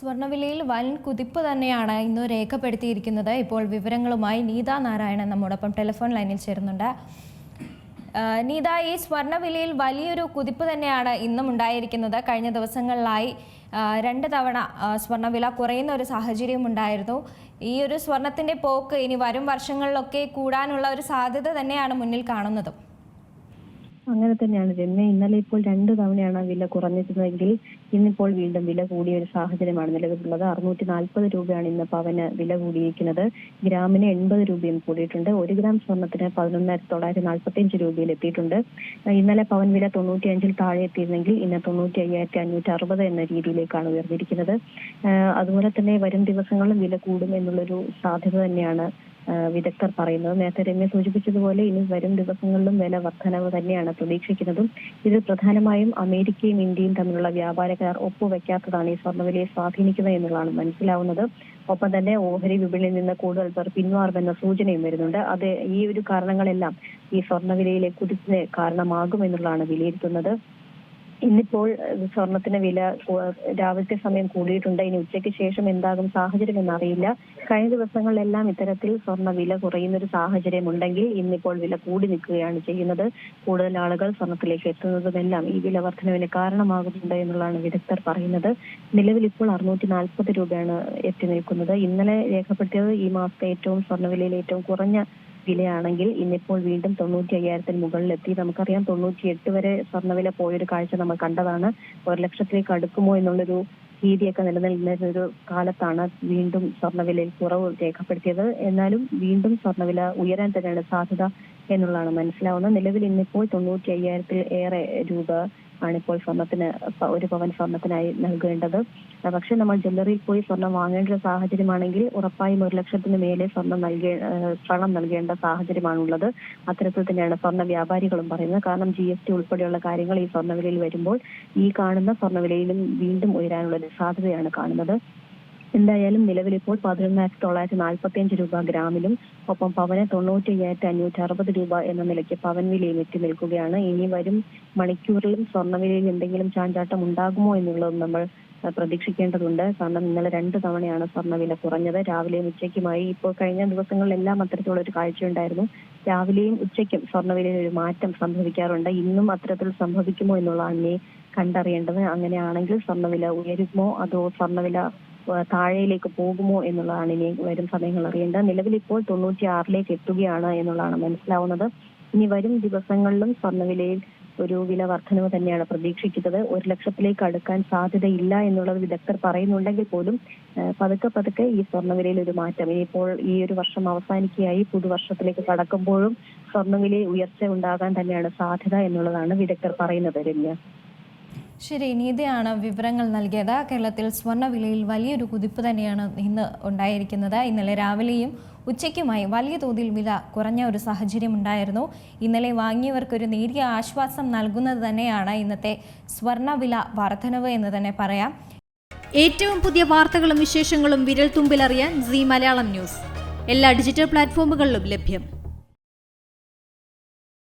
സ്വർണവിലയിൽ വൻ കുതിപ്പ് തന്നെയാണ് ഇന്ന് രേഖപ്പെടുത്തിയിരിക്കുന്നത്. ഇപ്പോൾ വിവരങ്ങളുമായി നീത നാരായണൻ നമ്മോടൊപ്പം ടെലിഫോൺ ലൈനിൽ ചേരുന്നുണ്ട്. നീത ഈ സ്വർണവിലയിൽ വലിയൊരു കുതിപ്പ് തന്നെയാണ് ഇന്നും ഉണ്ടായിരിക്കുന്നത്. കഴിഞ്ഞ ദിവസങ്ങളിലായി രണ്ട് തവണ സ്വർണവില കുറയുന്ന ഒരു സാഹചര്യം ഉണ്ടായിരുന്നു. ഈ ഒരു സ്വർണത്തിന്റെ പോക്ക് ഇനി വരും വർഷങ്ങളിലൊക്കെ കൂടാനുള്ള ഒരു സാധ്യത തന്നെയാണ് മുന്നിൽ കാണുന്നതും. അങ്ങനെ തന്നെയാണ് രമ്യ ഇന്നലെ ഇപ്പോൾ രണ്ട് തവണയാണ് വില കുറഞ്ഞിരുന്നതെങ്കിൽ ഇന്നിപ്പോൾ വീണ്ടും വില കൂടിയ ഒരു സാഹചര്യമാണ് നിലവിലുള്ളത്. അറുന്നൂറ്റി നാൽപ്പത് രൂപയാണ് ഇന്ന് പവന് വില കൂടിയിരിക്കുന്നത്. ഗ്രാമിന് എൺപത് രൂപയും കൂടിയിട്ടുണ്ട്. ഒരു ഗ്രാം സ്വർണത്തിന് പതിനൊന്നായിരത്തി തൊള്ളായിരത്തി നാൽപ്പത്തി അഞ്ച് രൂപയിൽ എത്തിയിട്ടുണ്ട്. ഇന്നലെ പവൻ വില തൊണ്ണൂറ്റി അഞ്ചിൽ താഴെ എത്തിയിരുന്നെങ്കിൽ ഇന്ന് തൊണ്ണൂറ്റി അയ്യായിരത്തി അഞ്ഞൂറ്റി അറുപത് എന്ന രീതിയിലേക്കാണ് ഉയർന്നിരിക്കുന്നത്. അതുപോലെ തന്നെ വരും ദിവസങ്ങളിലും വില കൂടും എന്നുള്ളൊരു സാധ്യത തന്നെയാണ് വിദഗ്ധർ പറയുന്നത്. നേരത്തെ രമ്യ സൂചിപ്പിച്ചതുപോലെ ഇനി വരും ദിവസങ്ങളിലും വില വർധനവ് തന്നെയാണ് പ്രതീക്ഷിക്കുന്നതും. ഇത് പ്രധാനമായും അമേരിക്കയും ഇന്ത്യയും തമ്മിലുള്ള വ്യാപാര കരാർ ഒപ്പുവെക്കാത്തതാണ് ഈ സ്വർണവിലയെ സ്വാധീനിക്കുന്നത് എന്നുള്ളതാണ് മനസ്സിലാവുന്നത്. ഒപ്പം തന്നെ ഓഹരി വിപണിയിൽ നിന്ന് കൂടുതൽ പേർ പിന്മാറുമെന്ന സൂചനയും വരുന്നുണ്ട്. അത് ഈ ഒരു കാരണങ്ങളെല്ലാം ഈ സ്വർണവിലയിലെ കുതിപ്പിന് കാരണമാകും എന്നുള്ളതാണ് വിലയിരുത്തുന്നത്. ഇന്നിപ്പോൾ സ്വർണത്തിന് വില രാവിലത്തെ സമയം കൂടിയിട്ടുണ്ട്. ഇനി ഉച്ചയ്ക്ക് ശേഷം എന്താകും സാഹചര്യം എന്നറിയില്ല. കഴിഞ്ഞ ദിവസങ്ങളിലെല്ലാം ഇത്തരത്തിൽ സ്വർണ വില കുറയുന്ന ഒരു സാഹചര്യം ഉണ്ടെങ്കിൽ ഇന്നിപ്പോൾ വില കൂടി നിൽക്കുകയാണ് ചെയ്യുന്നത്. കൂടുതൽ ആളുകൾ സ്വർണത്തിലേക്ക് എത്തുന്നതുമെല്ലാം ഈ വില വർധനവിന് കാരണമാകുന്നുണ്ട് എന്നുള്ളതാണ് വിദഗ്ധർ പറയുന്നത്. നിലവിൽ ഇപ്പോൾ അറുന്നൂറ്റി നാൽപ്പത് രൂപയാണ് എത്തി നിൽക്കുന്നത്. ഇന്നലെ രേഖപ്പെടുത്തിയത് ഈ മാസത്തെ ഏറ്റവും സ്വർണവിലയിൽ ഏറ്റവും കുറഞ്ഞ വിലയാണെങ്കിൽ ഇന്നിപ്പോൾ വീണ്ടും തൊണ്ണൂറ്റി അയ്യായിരത്തിന് മുകളിലെത്തി. നമുക്കറിയാം തൊണ്ണൂറ്റി എട്ട് വരെ സ്വർണവില പോയൊരു കാഴ്ച നമ്മൾ കണ്ടതാണ്. ഒരു ലക്ഷത്തിലേക്ക് അടുക്കുമോ എന്നുള്ളൊരു ഭീതിയൊക്കെ നിലനിൽക്കുന്ന ഒരു കാലത്താണ് വീണ്ടും സ്വർണവിലയിൽ കുറവ് രേഖപ്പെടുത്തിയത്. എന്നാലും വീണ്ടും സ്വർണവില ഉയരാൻ തന്നെയാണ് സാധ്യത എന്നുള്ളതാണ് മനസ്സിലാവുന്നത്. നിലവിൽ ഇന്നിപ്പോൾ തൊണ്ണൂറ്റി അയ്യായിരത്തിൽ ഏറെ രൂപ ആണിപ്പോൾ സ്വർണത്തിന് ഒരു പവൻ സ്വർണത്തിനായി നൽകേണ്ടത്. പക്ഷെ നമ്മൾ ജ്വല്ലറിയിൽ പോയി സ്വർണം വാങ്ങേണ്ട ഒരു സാഹചര്യമാണെങ്കിൽ ഉറപ്പായും ഒരു ലക്ഷത്തിന് മേലെ സ്വർണം നൽകേ പണം നൽകേണ്ട സാഹചര്യമാണുള്ളത്. അത്തരത്തിൽ തന്നെയാണ് സ്വർണ വ്യാപാരികളും പറയുന്നത്. കാരണം ജി എസ് ടി ഉൾപ്പെടെയുള്ള കാര്യങ്ങൾ ഈ സ്വർണവിലയിൽ വരുമ്പോൾ ഈ കാണുന്ന സ്വർണവിലയിലും വീണ്ടും ഉയരാനുള്ള സാധ്യതയാണ് കാണുന്നത്. എന്തായാലും നിലവിൽ ഇപ്പോൾ പതിനൊന്നായിരത്തി തൊള്ളായിരത്തി നാൽപ്പത്തി അഞ്ച് രൂപ ഗ്രാമിലും ഒപ്പം പവന് തൊണ്ണൂറ്റി അയ്യായിരത്തി അഞ്ഞൂറ്റി അറുപത് രൂപ എന്ന നിലയ്ക്ക് പവൻ വിലയും എത്തി നിൽക്കുകയാണ്. ഇനി വരും മണിക്കൂറിലും സ്വർണവിലയിൽ എന്തെങ്കിലും ചാഞ്ചാട്ടം ഉണ്ടാകുമോ എന്നുള്ളതും നമ്മൾ പ്രതീക്ഷിക്കേണ്ടതുണ്ട്. കാരണം ഇന്നലെ രണ്ട് തവണയാണ് സ്വർണവില കുറഞ്ഞത്. രാവിലെയും ഉച്ചയ്ക്കുമായി ഇപ്പോൾ കഴിഞ്ഞ ദിവസങ്ങളിലെല്ലാം അത്തരത്തിലുള്ള ഒരു കാഴ്ചയുണ്ടായിരുന്നു രാവിലെയും ഉച്ചയ്ക്കും സ്വർണവിലയിൽ ഒരു മാറ്റം സംഭവിക്കാറുണ്ട്. ഇന്നും അത്തരത്തിൽ സംഭവിക്കുമോ എന്നുള്ളതാണ് ഇനി കണ്ടറിയേണ്ടത് അങ്ങനെയാണെങ്കിൽ സ്വർണവില ഉയരുമോ? അതോ സ്വർണവില താഴേയിലേക്ക് പോകുമോ എന്നുള്ളതാണ് ഇനി വരും സമയങ്ങൾ അറിയേണ്ടത്. നിലവിൽ ഇപ്പോൾ തൊണ്ണൂറ്റി ആറിലേക്ക് എത്തുകയാണ് എന്നുള്ളതാണ് മനസ്സിലാവുന്നത്. ഇനി വരും ദിവസങ്ങളിലും സ്വർണവിലയിൽ ഒരു വില വർധനവ് തന്നെയാണ് പ്രതീക്ഷിക്കുന്നത്. ഒരു ലക്ഷത്തിലേക്ക് അടുക്കാൻ സാധ്യതയില്ല എന്നുള്ളത് വിദഗ്ധർ പറയുന്നുണ്ടെങ്കിൽ പോലും പതുക്കെ പതുക്കെ ഈ സ്വർണവിലയിൽ ഒരു മാറ്റം. ഇനിയിപ്പോൾ ഈ ഒരു വർഷം അവസാനിക്കുകയായി പുതുവർഷത്തിലേക്ക് കടക്കുമ്പോഴും സ്വർണവിലയിൽ ഉയർച്ച ഉണ്ടാകാൻ തന്നെയാണ് സാധ്യത എന്നുള്ളതാണ് വിദഗ്ധർ പറയുന്നത് രമ്യ. ശരി നീതയാണ് വിവരങ്ങൾ നൽകിയത്. കേരളത്തിൽ സ്വർണവിലയിൽ വലിയൊരു കുതിപ്പ് തന്നെയാണ് ഇന്ന് ഉണ്ടായിരിക്കുന്നത്. ഇന്നലെ രാവിലെയും ഉച്ചയ്ക്കുമായി വലിയ തോതിൽ വില കുറഞ്ഞ ഒരു സാഹചര്യം ഉണ്ടായിരുന്നു. ഇന്നലെ വാങ്ങിയവർക്കൊരു നേരിയ ആശ്വാസം നൽകുന്നത് തന്നെയാണ് ഇന്നത്തെ സ്വർണവില വർധനവ് എന്ന് തന്നെ പറയാം. ഏറ്റവും പുതിയ വാർത്തകളും വിശേഷങ്ങളും വിരൽ തുമ്പിലറിയാൻ സി മലയാളം ന്യൂസ്. എല്ലാ ഡിജിറ്റൽ പ്ലാറ്റ്ഫോമുകളിലും ലഭ്യം.